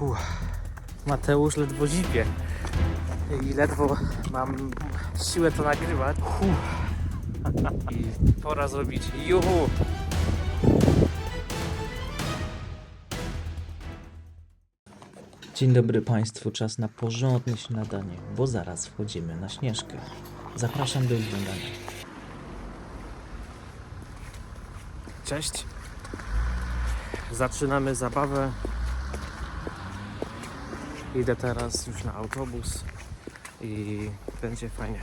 Uff. Mateusz ledwo zipie. I ledwo mam siłę to nagrywać. Uff. I pora zrobić juhu. Dzień dobry Państwu, czas na porządne śniadanie, bo zaraz wchodzimy na Śnieżkę. Zapraszam do oglądania. Cześć. Zaczynamy zabawę. Idę teraz już na autobus i będzie fajnie.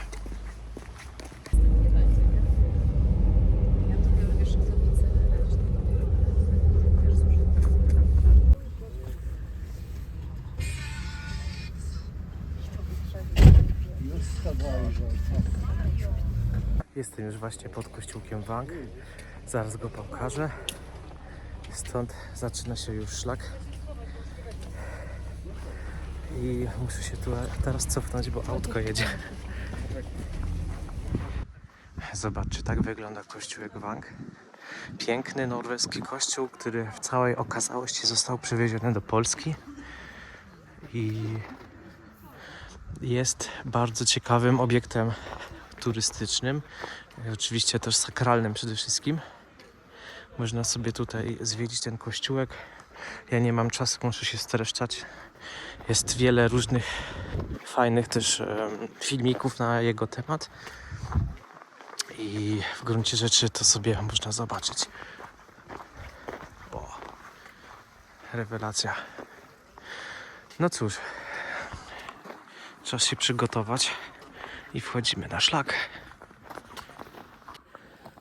Jestem już właśnie pod kościółkiem Wang. Zaraz go pokażę. Stąd zaczyna się już szlak. I muszę się tu teraz cofnąć, bo autko jedzie. Zobaczcie, tak wygląda kościółek Wang. Piękny norweski kościół, który w całej okazałości został przywieziony do Polski. I jest bardzo ciekawym obiektem turystycznym, oczywiście też sakralnym przede wszystkim. Można sobie tutaj zwiedzić ten kościółek. Ja nie mam czasu, muszę się streszczać. Jest wiele różnych fajnych też filmików na jego temat. I w gruncie rzeczy to sobie można zobaczyć. O, rewelacja. No cóż, czas się przygotować i wchodzimy na szlak.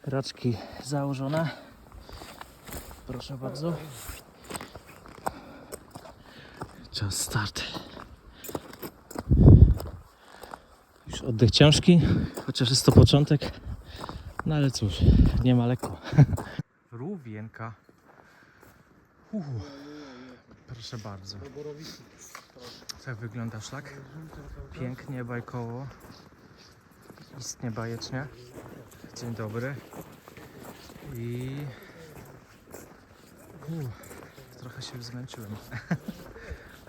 Raczki założone. Proszę bardzo. Czas start. Już oddech ciężki, chociaż jest to początek. No ale cóż, nie ma lekko. Rówienka. Uuu. Proszę bardzo. Tak wygląda szlak. Pięknie, bajkowo. Istnie bajecznie. Dzień dobry. I... Uff, trochę się zmęczyłem.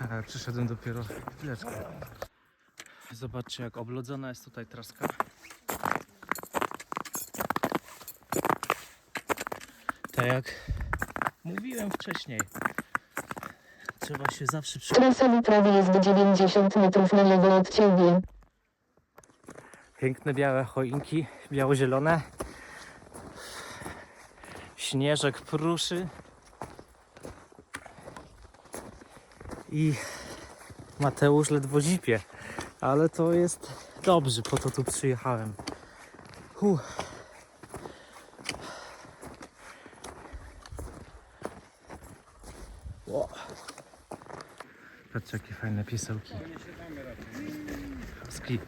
Ale Przyszedłem dopiero chwileczkę. Zobaczcie jak oblodzona jest tutaj traska. Tak jak mówiłem wcześniej. Trzeba się zawsze przy... Trasa Witrowy jest 90 metrów na lewo od ciebie. Piękne białe choinki, biało-zielone. Śnieżek pruszy. I Mateusz ledwo zipie. Ale to jest dobrze, po to tu przyjechałem. Uff. Ło. Patrzcie jakie fajne piesełki. Ski.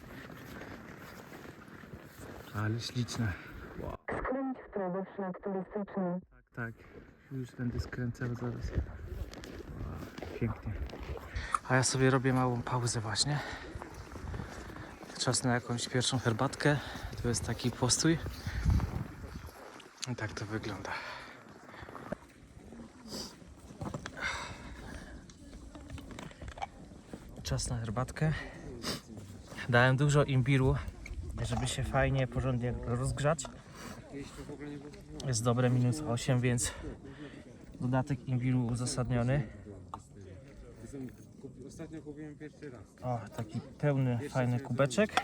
Ale śliczne. Wow. Skręć w prawo szlak turystyczny. Tak, już będę skręcał zaraz. Pięknie. A ja sobie robię małą pauzę właśnie. Czas na jakąś pierwszą herbatkę. To jest taki postój. I tak to wygląda. Czas na herbatkę. Dałem dużo imbiru, żeby się fajnie, porządnie rozgrzać. Jest dobre minus 8, więc dodatek imbiru uzasadniony. Ostatnio kupiłem pierwszy raz. O, taki pełny, fajny kubeczek.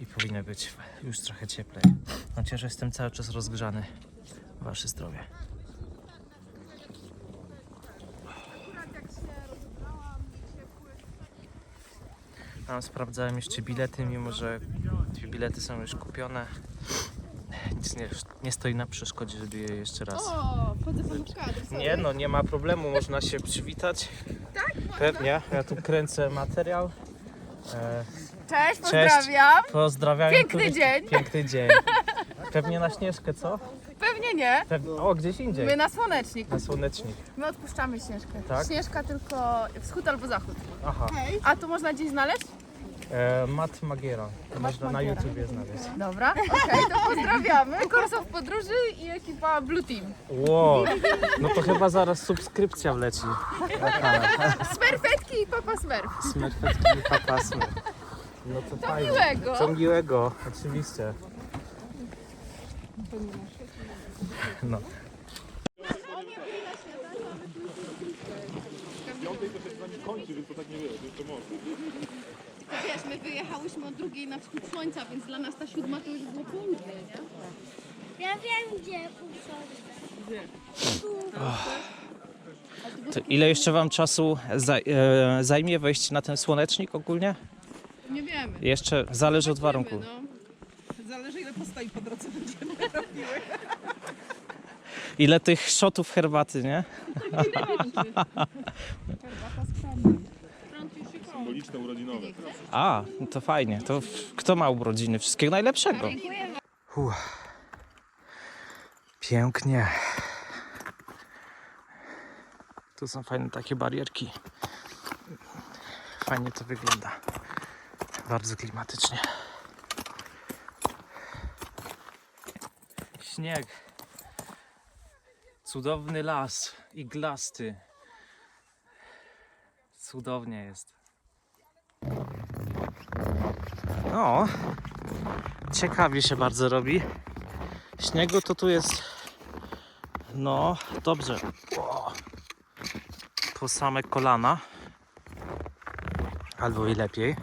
I powinno być już trochę cieplej. Chociaż jestem cały czas rozgrzany. Wasze zdrowie. Tam sprawdzałem jeszcze bilety, mimo że bilety są już kupione. Nic nie, nie stoi na przeszkodzie, żeby je jeszcze raz. O, chodzę po kadr. Nie no, nie ma problemu, można się przywitać. Tak? Pewnie, ja tu kręcę materiał. E, Cześć, pozdrawiam. pozdrawiam. Piękny turystów. dzień. Piękny dzień. Pewnie na Śnieżkę, co? Pewnie nie. Pewnie, o, gdzieś indziej. My na słonecznik. Na Słonecznik. My odpuszczamy Śnieżkę. Tak? Śnieżka tylko wschód albo zachód. Aha. A tu można gdzieś znaleźć? E, Mat Magiera. Można na YouTubie znaleźć. Dobra, okej, to pozdrawiamy. Korso w podróży i ekipa Blue Team. Wow. No to chyba zaraz subskrypcja wleci. Smerfetki i Papa Smurf. Smerfetki i papasmy. No to fajnie. miłego. Co miłego, oczywiście. No. Wiesz, my wyjechałyśmy o drugiej na wschód słońca, więc dla nas ta siódma to już było południe, nie? Ja wiem gdzie usiądę. To ile jeszcze wam czasu za, e, zajmie wejść na ten słonecznik ogólnie? Nie wiemy. Jeszcze zależy od warunków. No. Zależy ile postoi po drodze będziemy. Ile tych shotów herbaty, nie? Symboliczne urodzinowe. A, no to fajnie. To w- kto ma urodziny? Wszystkiego najlepszego. Uff. Pięknie. Tu są fajne takie barierki. Fajnie to wygląda. Bardzo klimatycznie. Śnieg. Cudowny las. Iglasty. Cudownie jest. No, ciekawie się bardzo robi. Śniegu to tu jest, no, dobrze. O, po same kolana. Albo i lepiej.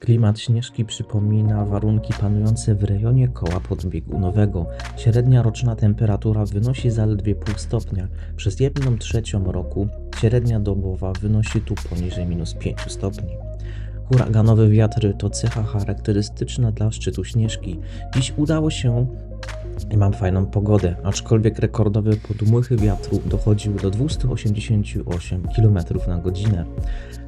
Klimat Śnieżki przypomina warunki panujące w rejonie koła podbiegunowego. Średnia roczna temperatura wynosi zaledwie pół stopnia. Przez 1 trzecią roku średnia dobowa wynosi tu poniżej minus 5 stopni. Huraganowe wiatry to cecha charakterystyczna dla szczytu Śnieżki. Dziś udało się i mam fajną pogodę, aczkolwiek rekordowe podmuchy wiatru dochodziły do 288 km na godzinę.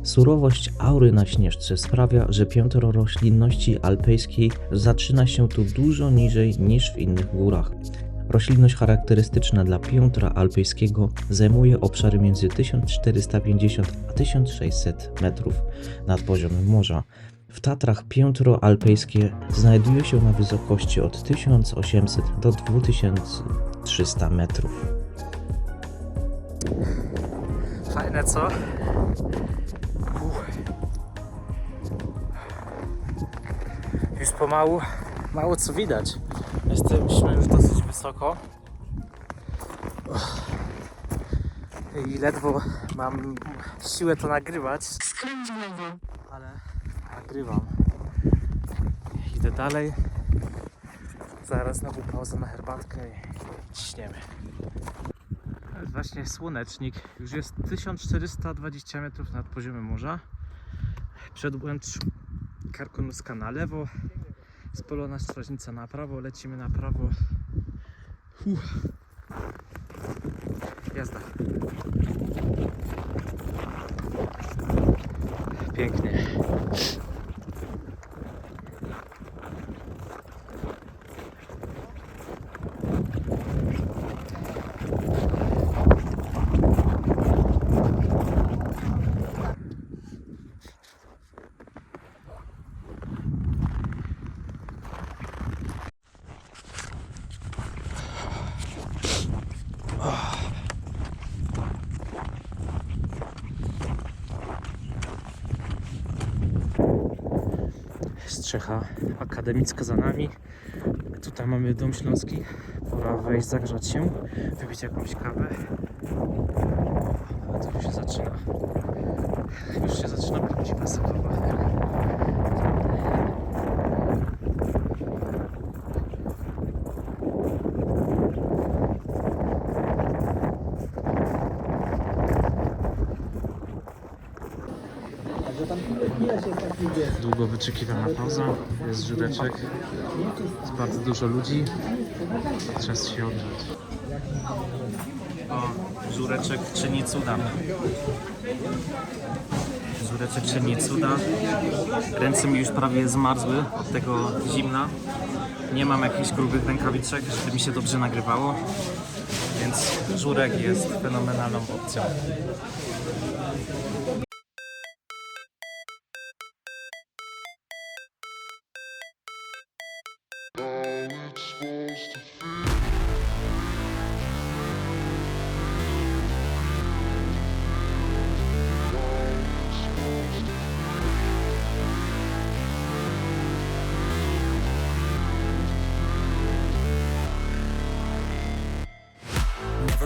Surowość aury na Śnieżce sprawia, że piętro roślinności alpejskiej zaczyna się tu dużo niżej niż w innych górach. Roślinność charakterystyczna dla piętra alpejskiego zajmuje obszary między 1450 a 1600 metrów nad poziomem morza. W Tatrach piętro alpejskie znajduje się na wysokości od 1800 do 2300 metrów. Fajne, co? Już pomału mało co widać. Jesteśmy już dosyć wysoko. I ledwo mam siłę to nagrywać, Skręć w lewo. ale nagrywam. Idę dalej. Zaraz znowu pauza na herbatkę i ciśniemy. To jest właśnie słonecznik. Już jest 1420 metrów nad poziomem morza. Przedłęcz Karkonoska na lewo. Spolona strażnica na prawo. Lecimy na prawo. Uff. Jazda. Pięknie. Akademicka za nami. Tutaj mamy Dom Śląski. Pora wejść, zagrzać się, wypić jakąś kawę. A już się zaczyna. Już się zaczyna prawdziwa zabawa. Długo wyczekiwana pauza, jest żureczek, jest bardzo dużo ludzi, czas się odżyć. O, żureczek czyni cuda. Żureczek czyni cuda. Ręce mi już prawie zmarzły od tego zimna. Nie mam jakichś grubych rękawiczek, żeby mi się dobrze nagrywało, więc żurek jest fenomenalną opcją.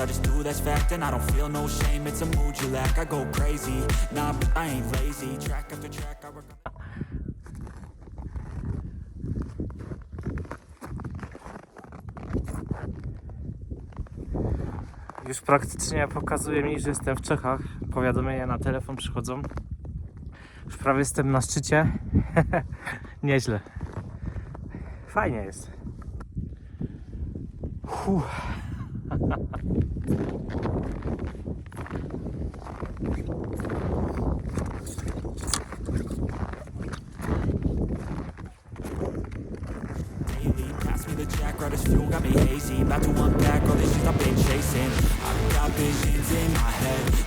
I just do that's fact. And I don't feel no shame, it's a mood you lack. I go crazy, nah, but I ain't lazy. Track after track, I work. Już praktycznie pokazuje mi, że jestem w Czechach. Powiadomienia na telefon przychodzą. Już prawie jestem na szczycie. Nieźle. Fajnie jest. Uff.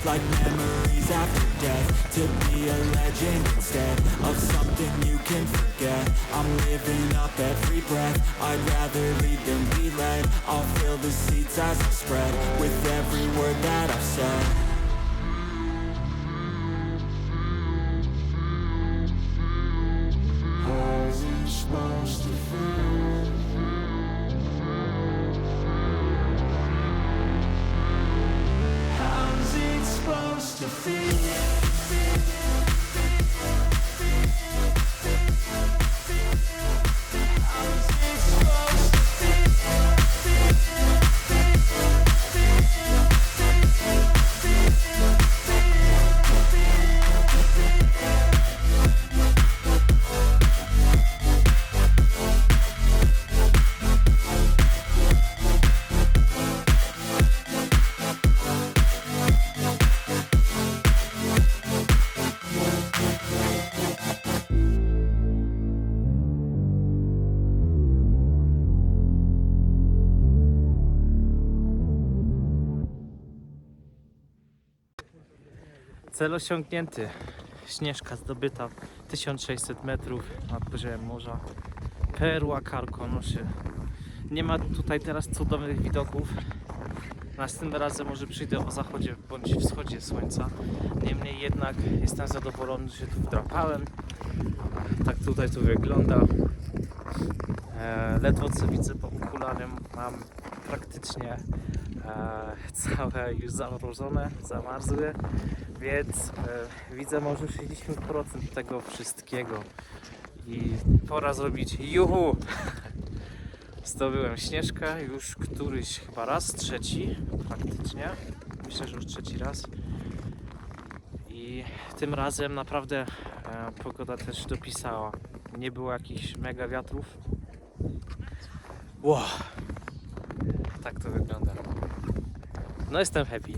Like memories after death. To be a legend instead Of something you can forget. I'm living up every breath. I'd rather lead than be led. I'll fill the seats as I spread With every word that I've said Cel osiągnięty. Śnieżka zdobyta 1600 metrów nad poziomem morza. Perła Karkonoszy. Nie ma tutaj teraz cudownych widoków. Następnym razem może przyjdę o zachodzie bądź wschodzie słońca. Niemniej jednak jestem zadowolony, że się tu wdrapałem. Tak tutaj to wygląda. E, ledwo co widzę po okularem. Mam praktycznie e, całe już zamrożone, zamarzłe. Więc e, widzę może 60% tego wszystkiego. I pora zrobić juhu! Zdobyłem śnieżkę już któryś chyba raz, trzeci praktycznie. Myślę, że już trzeci raz. I tym razem naprawdę e, pogoda też dopisała. Nie było jakichś mega wiatrów. Wow! Tak to wygląda. No jestem happy.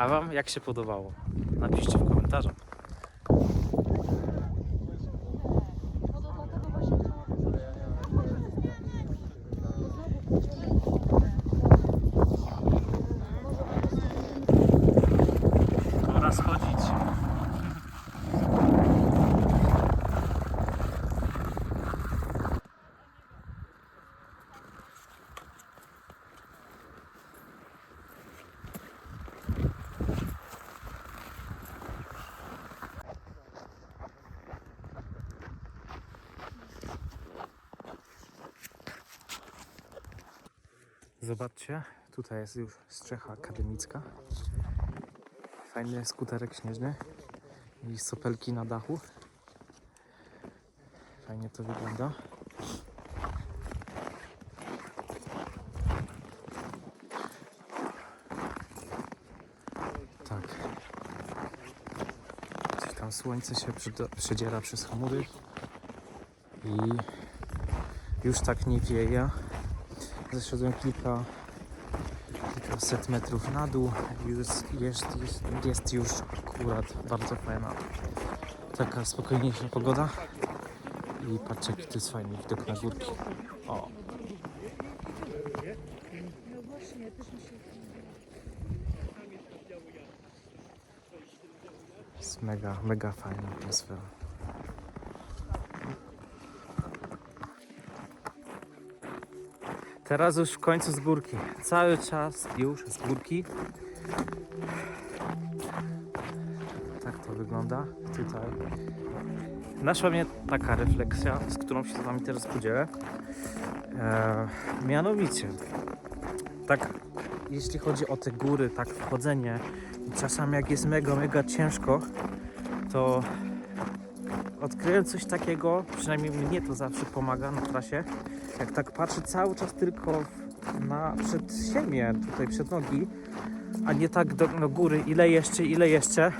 A Wam jak się podobało? Napiszcie w komentarzach. Zobaczcie, tutaj jest już strzecha akademicka. Fajny skuterek śnieżny. i sopelki na dachu. Fajnie to wygląda. Tak. Gdzieś tam słońce się przedziera przez chmury i już tak nie wieje. Zeszedłem kilka, kilkaset metrów na dół. Już jest, jest, jest już akurat bardzo fajna, taka spokojniejsza pogoda. I patrzcie, jaki to jest fajny widok na górki. O. Jest mega, mega fajna atmosfera. Teraz już w końcu z górki. Cały czas już z górki. Tak to wygląda tutaj. Naszła mnie taka refleksja, z którą się z wami teraz podzielę. E, mianowicie, tak jeśli chodzi o te góry, tak wchodzenie, czasami jak jest mega, mega ciężko, to odkryłem coś takiego, przynajmniej mnie to zawsze pomaga na trasie, jak tak patrzę cały czas tylko na przed siebie, tutaj przed nogi, a nie tak do, do góry, ile jeszcze, ile jeszcze,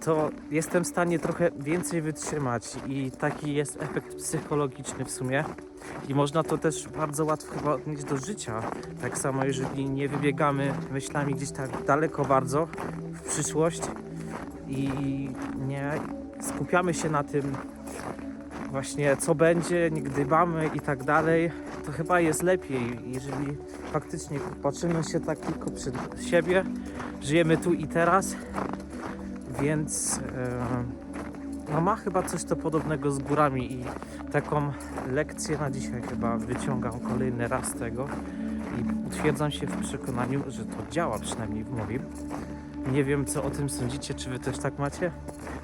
to jestem w stanie trochę więcej wytrzymać i taki jest efekt psychologiczny w sumie. I można to też bardzo łatwo chyba odnieść do życia. Tak samo, jeżeli nie wybiegamy myślami gdzieś tak daleko bardzo w przyszłość i nie skupiamy się na tym właśnie co będzie, nie gdybamy i tak dalej, to chyba jest lepiej, jeżeli faktycznie patrzymy się tak tylko przed siebie, żyjemy tu i teraz, więc e, no ma chyba coś to podobnego z górami i taką lekcję na dzisiaj chyba wyciągam kolejny raz tego i utwierdzam się w przekonaniu, że to działa przynajmniej w moim. Nie wiem co o tym sądzicie, czy wy też tak macie?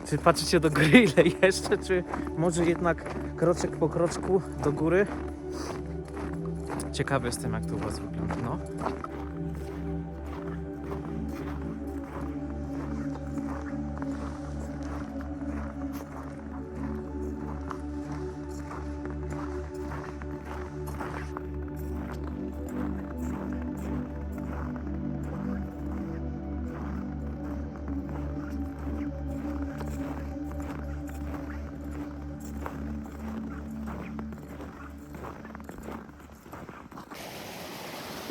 Czy patrzycie do góry ile jeszcze, czy może jednak kroczek po kroczku do góry? Ciekawy jestem jak to u was wygląda, no.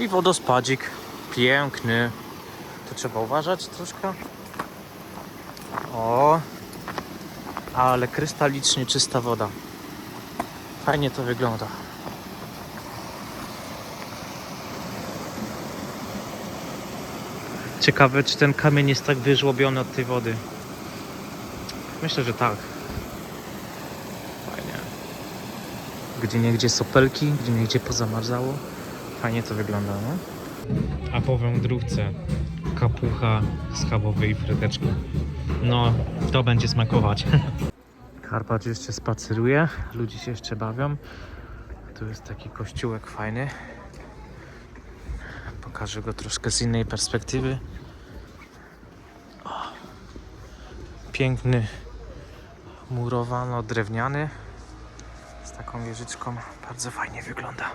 I wodospadzik piękny. To trzeba uważać troszkę. O, ale krystalicznie czysta woda. Fajnie to wygląda. Ciekawe, czy ten kamień jest tak wyżłobiony od tej wody. Myślę, że tak. Fajnie. Gdzie niegdzie sopelki, gdzie niegdzie pozamarzało. Fajnie to wygląda, no? A po wędrówce kapucha schabowy i fryteczki. No, to będzie smakować. Karpacz jeszcze spaceruje, ludzie się jeszcze bawią. Tu jest taki kościółek fajny. Pokażę go troszkę z innej perspektywy. O, piękny, murowano-drewniany. Z taką wieżyczką. Bardzo fajnie wygląda.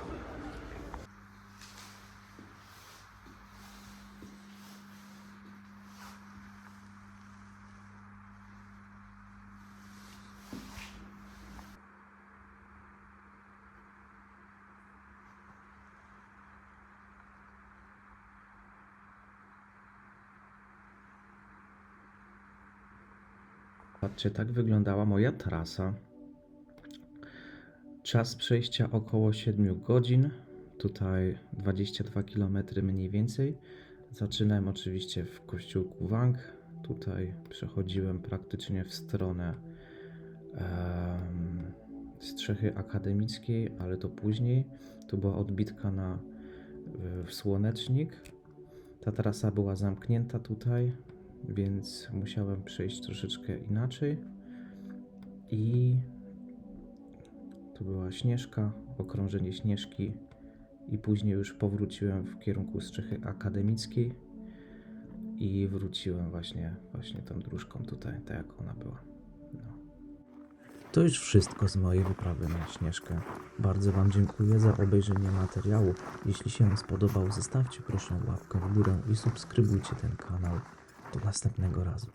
Patrzcie, tak wyglądała moja trasa. Czas przejścia około 7 godzin. Tutaj 22 km mniej więcej. Zaczynałem oczywiście w kościółku Wang. Tutaj przechodziłem praktycznie w stronę em, strzechy akademickiej, ale to później. Tu była odbitka na w słonecznik. Ta trasa była zamknięta tutaj, więc musiałem przejść troszeczkę inaczej. I tu była Śnieżka, okrążenie Śnieżki i później już powróciłem w kierunku Strzechy Akademickiej i wróciłem właśnie, właśnie tą dróżką tutaj, tak jak ona była. No. To już wszystko z mojej wyprawy na Śnieżkę. Bardzo Wam dziękuję za obejrzenie materiału. Jeśli się spodobał, zostawcie proszę łapkę w górę i subskrybujcie ten kanał. Do następnego razu.